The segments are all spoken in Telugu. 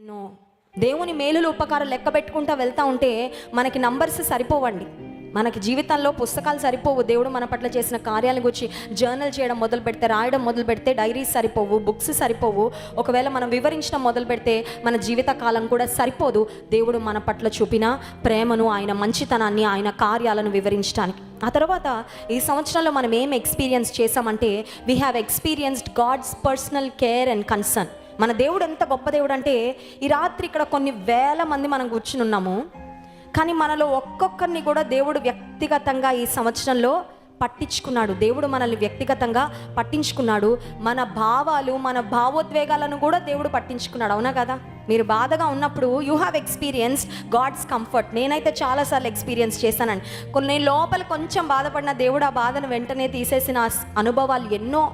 ఎన్నో. దేవుని మేలులు ఉపకారం లెక్క పెట్టుకుంటా వెళ్తా ఉంటే మనకి నంబర్స్ సరిపోవండి. మనకి జీవితంలో పుస్తకాలు సరిపోవు. దేవుడు మన పట్ల చేసిన కార్యాల గురించి జర్నల్ చేయడం మొదలు పెడితే రాయడం మొదలు పెడితే డైరీస్ సరిపోవు బుక్స్ సరిపోవు. ఒకవేళ మనం వివరించడం మొదలు పెడితే మన జీవిత కాలం కూడా సరిపోదు. దేవుడు మన పట్ల చూపిన ప్రేమను ఆయన మంచితనాన్ని ఆయన కార్యాలను వివరించడానికి. ఆ తర్వాత ఈ సంవత్సరంలో మనం ఏం ఎక్స్పీరియన్స్ చేసామంటే we have experienced God's personal care and concern మన దేవుడు ఎంత గొప్ప దేవుడు అంటే ఈ రాత్రి ఇక్కడ కొన్ని వేల మంది మనం కూర్చుని ఉన్నాము. కానీ మనలో ఒక్కొక్కరిని కూడా దేవుడు వ్యక్తిగతంగా ఈ సంవత్సరంలో పట్టించుకున్నాడు. దేవుడు మనల్ని వ్యక్తిగతంగా పట్టించుకున్నాడు. మన భావాలు మన భావోద్వేగాలను కూడా దేవుడు పట్టించుకున్నాడు. అవునా కదా? మీరు బాధగా ఉన్నప్పుడు you have experience God's comfort నేనైతే చాలాసార్లు ఎక్స్పీరియన్స్ చేశానండి. కొన్ని లోపల కొంచెం బాధపడిన దేవుడు ఆ బాధను వెంటనే తీసేసిన అనుభవాలు ఎన్నో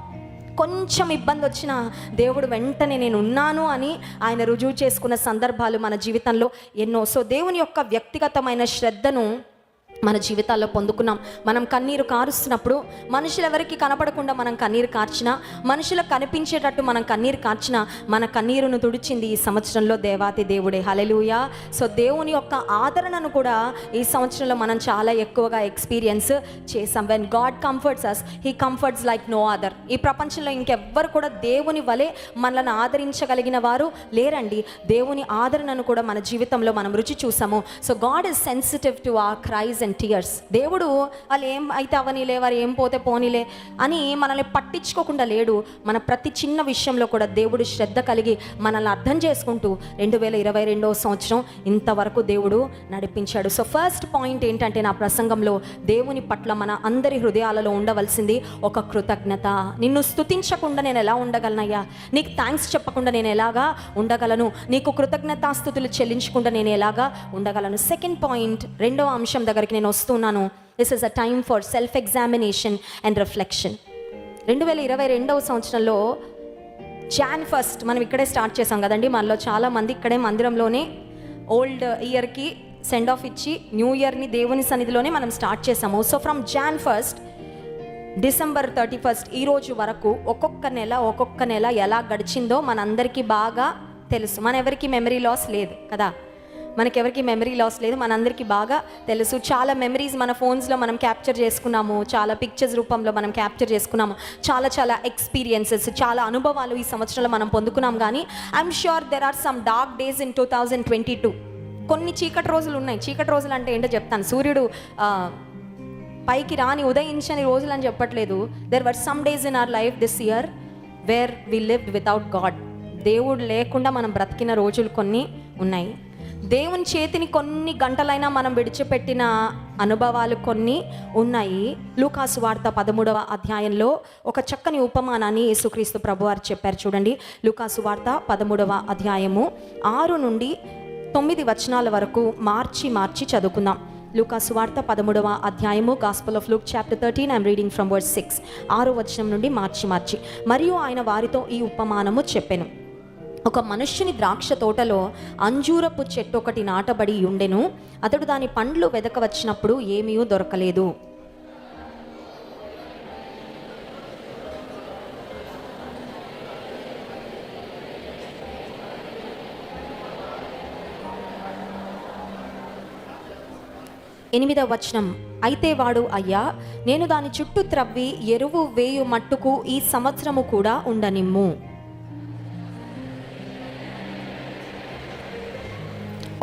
కొంచెం ఇబ్బంది వచ్చినా దేవుడు వెంటనే నేను ఉన్నాను అని ఆయన రుజువు చేసుకున్న సందర్భాలు మన జీవితంలో ఎన్నో. సో దేవుని యొక్క వ్యక్తిగతమైన శ్రద్ధను మన జీవితాల్లో పొందుకున్నాం. మనం కన్నీరు కారుస్తున్నప్పుడు మనుషులెవరికి కనపడకుండా మనం కన్నీరు కార్చినా మనుషులకు కనిపించేటట్టు మనం కన్నీరు కార్చినా మన కన్నీరును తుడిచింది ఈ సంవత్సరంలో దేవాతి దేవుడే. హలెలుయ సో దేవుని యొక్క ఆదరణను కూడా ఈ సంవత్సరంలో మనం చాలా ఎక్కువగా ఎక్స్పీరియన్స్ చేసాం when God comforts us he comforts like no other ఈ ప్రపంచంలో ఇంకెవ్వరు కూడా దేవుని వలె మనల్ని ఆదరించగలిగిన వారు లేరండి. దేవుని ఆదరణను కూడా మన జీవితంలో మనం రుచి చూసాము. So God is sensitive to our cries and tears దేవుడు వాళ్ళు ఏం అయితే అవనీలే వారు ఏం పోతే పోనీలే అని మనల్ని పట్టించుకోకుండా లేడు. మన ప్రతి చిన్న విషయంలో కూడా దేవుడు శ్రద్ధ కలిగి మనల్ని అర్థం చేసుకుంటూ రెండు వేల ఇరవై రెండవ సంవత్సరం ఇంతవరకు దేవుడు నడిపించాడు. సో ఫస్ట్ పాయింట్ ఏంటంటే నా ప్రసంగంలో దేవుని పట్ల మన అందరి హృదయాలలో ఉండవలసింది ఒక కృతజ్ఞత. నిన్ను స్తుతించకుండా నేను ఎలా ఉండగలనయ్యా? నీకు థ్యాంక్స్ చెప్పకుండా నేను ఎలాగా ఉండగలను? నీకు కృతజ్ఞతాస్థుతులు చెల్లించకుండా నేను ఎలాగా ఉండగలను? సెకండ్ పాయింట్ రెండవ అంశం దగ్గరికి నేను వస్తున్నాను. This is a time for self examination and reflection రెండు వేల ఇరవై రెండవ సంవత్సరంలో జాన్ ఫస్ట్ మనం ఇక్కడే స్టార్ట్ చేసాం కదండి. మనలో చాలా మంది ఇక్కడే మందిరంలోనే ఓల్డ్ ఇయర్కి సెండ్ ఆఫ్ ఇచ్చి న్యూ ఇయర్ని దేవుని సన్నిధిలోనే మనం స్టార్ట్ చేసాము so from Jan first December thirty first ఈ రోజు వరకు ఒక్కొక్క నెల ఒక్కొక్క నెల ఎలా గడిచిందో మనందరికీ బాగా తెలుసు. మన ఎవరికి మెమరీ లాస్ లేదు కదా. మనకెవరికి మెమరీ లాస్ లేదు. మనందరికీ బాగా తెలుసు. చాలా మెమరీస్ మన ఫోన్స్లో మనం క్యాప్చర్ చేసుకున్నాము. చాలా పిక్చర్స్ రూపంలో మనం క్యాప్చర్ చేసుకున్నాము. చాలా చాలా ఎక్స్పీరియన్సెస్ చాలా అనుభవాలు ఈ సంవత్సరంలో మనం పొందుకున్నాం. కానీ I'm sure there are some dark days in two thousand twenty two కొన్ని చీకటి రోజులు ఉన్నాయి. చీకటి రోజులు అంటే ఏంటో చెప్తాను. సూర్యుడు పైకి రాని ఉదయించని రోజులు అని చెప్పట్లేదు. There were some days in our life this year where we live without God దేవుడు లేకుండా మనం బ్రతికిన రోజులు కొన్ని ఉన్నాయి. దేవుని చేతిని కొన్ని గంటలైనా మనం విడిచిపెట్టిన అనుభవాలు కొన్ని ఉన్నాయి. లూకాసు వార్త పదమూడవ అధ్యాయంలో ఒక చక్కని ఉపమానాన్ని యేసుక్రీస్తు ప్రభువారు చెప్పారు. చూడండి లూకాసు వార్త పదమూడవ అధ్యాయము ఆరు నుండి తొమ్మిది వచనాల వరకు మార్చి మార్చి చదువుకుందాం. లూకాసు వార్త పదమూడవ అధ్యాయము gospel of Luke chapter thirteen I'm reading from word six ఆరో వచనం నుండి మార్చి మార్చి. మరియు ఆయన వారితో ఈ ఉపమానము చెప్పాను. ఒక మనుష్యుని ద్రాక్ష తోటలో అంజూరపు చెట్టు ఒకటి నాటబడి ఉండెను. అతడు దాని పండ్లు వెదక వచ్చినప్పుడు ఏమీ దొరకలేదు. ఎనిమిదవ వచనం. అయితే వాడు అయ్యా నేను దాని చుట్టూ త్రవ్వి ఎరువు వేయు మట్టుకు ఈ సంవత్సరము కూడా ఉండనిమ్ము.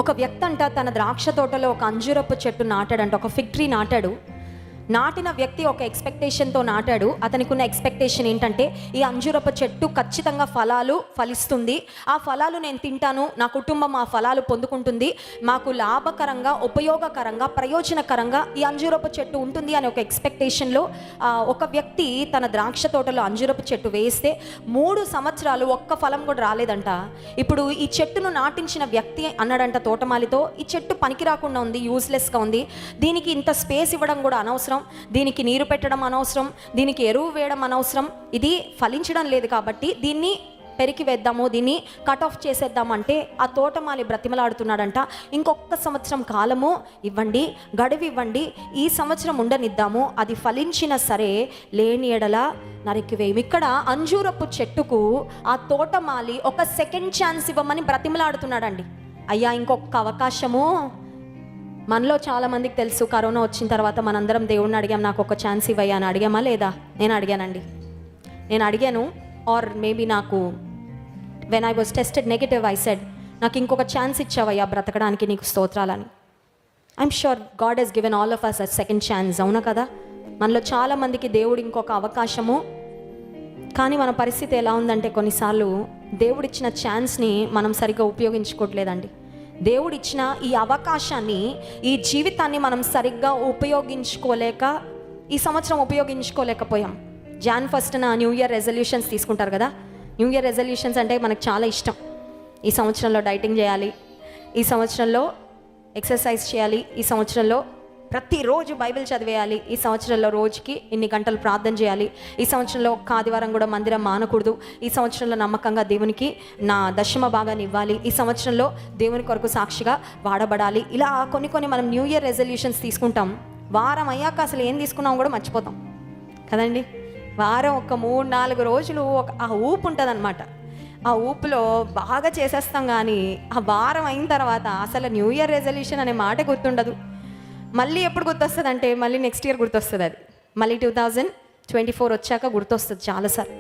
ఒక వ్యక్తి అంట తన ద్రాక్ష తోటలో ఒక అంజూరపు చెట్టు నాటాడంట ఒక ఫిక్టరీ నాటాడు. నాటిన వ్యక్తి ఒక ఎక్స్పెక్టేషన్తో నాటాడు. అతనికి ఉన్న ఎక్స్పెక్టేషన్ ఏంటంటే ఈ అంజూరపు చెట్టు ఖచ్చితంగా ఫలాలు ఫలిస్తుంది. ఆ ఫలాలు నేను తింటాను నా కుటుంబం ఆ ఫలాలు పొందుకుంటుంది. మాకు లాభకరంగా ఉపయోగకరంగా ప్రయోజనకరంగా ఈ అంజూరపు చెట్టు ఉంటుంది అనే ఒక ఎక్స్పెక్టేషన్లో ఒక వ్యక్తి తన ద్రాక్ష తోటలో అంజూరపు చెట్టు వేస్తే మూడు సంవత్సరాలు ఒక్క ఫలం కూడా రాలేదంట. ఇప్పుడు ఈ చెట్టును నాటించిన వ్యక్తి అన్నాడంట తోటమాలితో ఈ చెట్టు పనికి రాకుండా ఉంది యూస్లెస్గా ఉంది. దీనికి ఇంత స్పేస్ ఇవ్వడం కూడా అనవసరం. దీనికి నీరు పెట్టడం అనవసరం దీనికి ఎరువు వేయడం అనవసరం. ఇది ఫలించడం లేదు కాబట్టి దీన్ని పెరికి వేద్దాము దీన్ని కట్ ఆఫ్ చేసేద్దామంటే ఆ తోటమాలి బ్రతిమలాడుతున్నాడంట. ఇంకొక సంవత్సరం కాలము ఇవ్వండి గడువు ఇవ్వండి ఈ సంవత్సరం ఉండనిద్దాము. అది ఫలించిన సరే లేని ఎడల నరికివేయం ఇక్కడ అంజూరపు చెట్టుకు ఆ తోటమాలి ఒక సెకండ్ ఛాన్స్ ఇవ్వమని బ్రతిమలాడుతున్నాడండి. అయ్యా ఇంకొక అవకాశము. మనలో చాలా మందికి తెలుసు కరోనా వచ్చిన తర్వాత మనందరం దేవుణ్ణి అడిగాం నాకు ఒక ఛాన్స్ ఇవ్వయ్యా అని అడిగామా లేదా? నేను అడిగానండి. నేను అడిగాను ఆర్ మేబీ నాకు when I was tested negative I said నాకు ఇంకొక ఛాన్స్ ఇచ్చావయ్యా బ్రతకడానికి నీకు స్తోత్రాలని. I'm sure God he's given all of us a second chance అవునా కదా? మనలో చాలా మందికి దేవుడు ఇంకొక అవకాశము. కానీ మన పరిస్థితి ఎలా ఉందంటే కొన్నిసార్లు దేవుడిచ్చిన ఛాన్స్ని మనం సరిగ్గా ఉపయోగించుకోవట్లేదండి. దేవుడిచ్చిన ఈ అవకాశాన్ని ఈ జీవితాన్ని మనం సరిగ్గా ఉపయోగించుకోలేక ఈ సంవత్సరం ఉపయోగించుకోలేకపోయాం. జాన్ ఫస్ట్ నా న్యూ ఇయర్ రెజల్యూషన్స్ తీసుకుంటారు కదా? న్యూ ఇయర్ రెజల్యూషన్స్ అంటే మనకు చాలా ఇష్టం. ఈ సంవత్సరంలో డైటింగ్ చేయాలి ఈ సంవత్సరంలో ఎక్సర్సైజ్ చేయాలి ఈ సంవత్సరంలో ప్రతిరోజు బైబిల్ చదివేయాలి. ఈ సంవత్సరంలో రోజుకి ఇన్ని గంటలు ప్రార్థన చేయాలి. ఈ సంవత్సరంలో ఒక్క ఆదివారం కూడా మందిరం మానకూడదు. ఈ సంవత్సరంలో నమ్మకంగా దేవునికి నా దశమ భాగాన్ని ఇవ్వాలి. ఈ సంవత్సరంలో దేవుని కొరకు సాక్షిగా వాడబడాలి. ఇలా కొన్ని కొన్ని మనం న్యూ ఇయర్ రెజల్యూషన్స్ తీసుకుంటాం. వారం అయ్యాక అసలు ఏం తీసుకున్నాం కూడా మర్చిపోతాం. కదండి? వారం ఒక మూడు నాలుగు రోజులు ఒక ఆ ఊపు ఉంటుంది ఆ ఊపులో బాగా చేసేస్తాం కానీ ఆ వారం అయిన తర్వాత అసలు న్యూ ఇయర్ రెజల్యూషన్ అనే మాట గుర్తుండదు. మళ్ళీ ఎప్పుడు గుర్తొస్తుంది అంటే మళ్ళీ నెక్స్ట్ ఇయర్ గుర్తొస్తుంది అది. మళ్ళీ టూ థౌజండ్ ట్వంటీ ఫోర్ వచ్చాక గుర్తొస్తుంది చాలాసార్లు.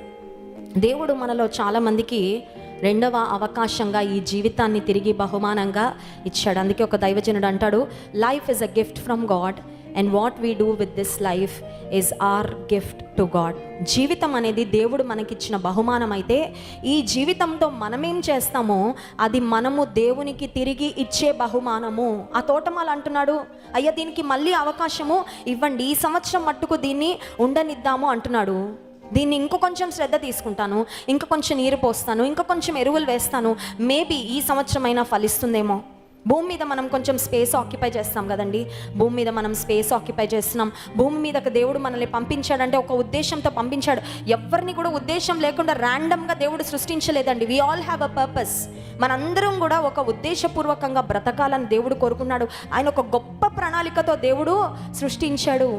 దేవుడు మనలో చాలామందికి రెండవ అవకాశంగా ఈ జీవితాన్ని తిరిగి బహుమానంగా ఇచ్చాడు. అందుకే ఒక దైవజనుడు అంటాడు life is a gift from God and what we do with this life is our gift to God జీవితం అనేది దేవుడు మనకిచ్చిన బహుమానం అయితే ఈ జీవితంతో మనమేం చేస్తామో అది మనము దేవునికి తిరిగి ఇచ్చే బహుమానము. ఆ తోటమాల అంటున్నాడు అయ్యా దీనికి మళ్ళీ అవకాశము? ఇవ్వండి ఈ సంవత్సరం మట్టుకు దీన్ని ఉండనిద్దాము అంటున్నాడు. దీన్ని ఇంకో కొంచెం శ్రద్ధ తీసుకుంటాను ఇంకా కొంచెం నీరు పోస్తాను ఇంకా కొంచెం ఎరువులు వేస్తాను. మేబీ ఈ సంవత్సరమైనా ఫలిస్తుందేమో. భూమి మీద మనం కొంచెం స్పేస్ ఆక్యుపై చేస్తాం కదండి. భూమి మీద మనం స్పేస్ ఆక్యుపై చేస్తున్నాం. భూమి మీదకి దేవుడు మనల్ని పంపించాడంటే ఒక ఉద్దేశంతో పంపించాడు. ఎవరిని కూడా ఉద్దేశం లేకుండా ర్యాండమ్గా దేవుడు సృష్టించలేదండి. We all have a purpose మనందరం కూడా ఒక ఉద్దేశపూర్వకంగా బ్రతకాలని దేవుడు కోరుకున్నాడు. ఆయన ఒక గొప్ప ప్రణాళికతో దేవుడు సృష్టించాడు.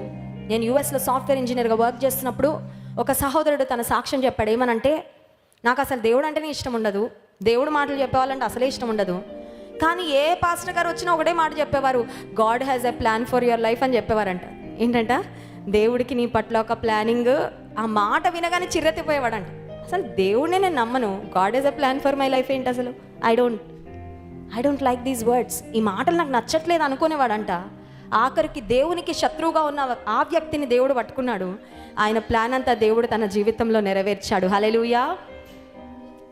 నేను యూఎస్లో సాఫ్ట్వేర్ ఇంజనీర్గా వర్క్ చేస్తున్నప్పుడు ఒక సహోదరుడు తన సాక్ష్యం చెప్పాడు. ఏమనంటే నాకు అసలు దేవుడు అంటేనే ఇష్టం ఉండదు. దేవుడు మాటలు చెప్పేవాళ్ళంటే అసలే ఇష్టం ఉండదు. కానీ ఏ పాస్టర్ గారు వచ్చినా ఒకటే మాట చెప్పేవారు God has a plan for your life అని చెప్పేవారంట. ఏంటంట? దేవుడికి నీ పట్ల ఒక ప్లానింగ్ ఆ మాట వినగానే చిర్రెత్తిపోయేవాడంట. అసలు దేవుడిని నేను నమ్మను. God has a plan for my life ఏంటి అసలు? I don't I don't like these words ఈ మాటలు నాకు నచ్చట్లేదు అనుకునేవాడంట. ఆఖరికి దేవునికి శత్రువుగా ఉన్న ఆ వ్యక్తిని దేవుడు పట్టుకున్నాడు. ఆయన ప్లాన్ అంతా దేవుడు తన జీవితంలో నెరవేర్చాడు. హలెలుయా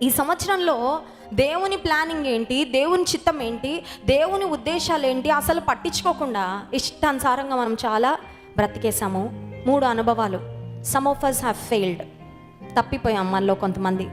ఈ సంవత్సరంలో దేవుని ప్లానింగ్ ఏంటి? దేవుని చిత్తం ఏంటి? దేవుని ఉద్దేశాలు ఏంటి? అసలు పట్టించుకోకుండా ఇష్టానుసారంగా మనం చాలా బ్రతికేసాము మూడు అనుభవాలు. Some of us have failed తప్పిపోయాం మనలో కొంతమంది.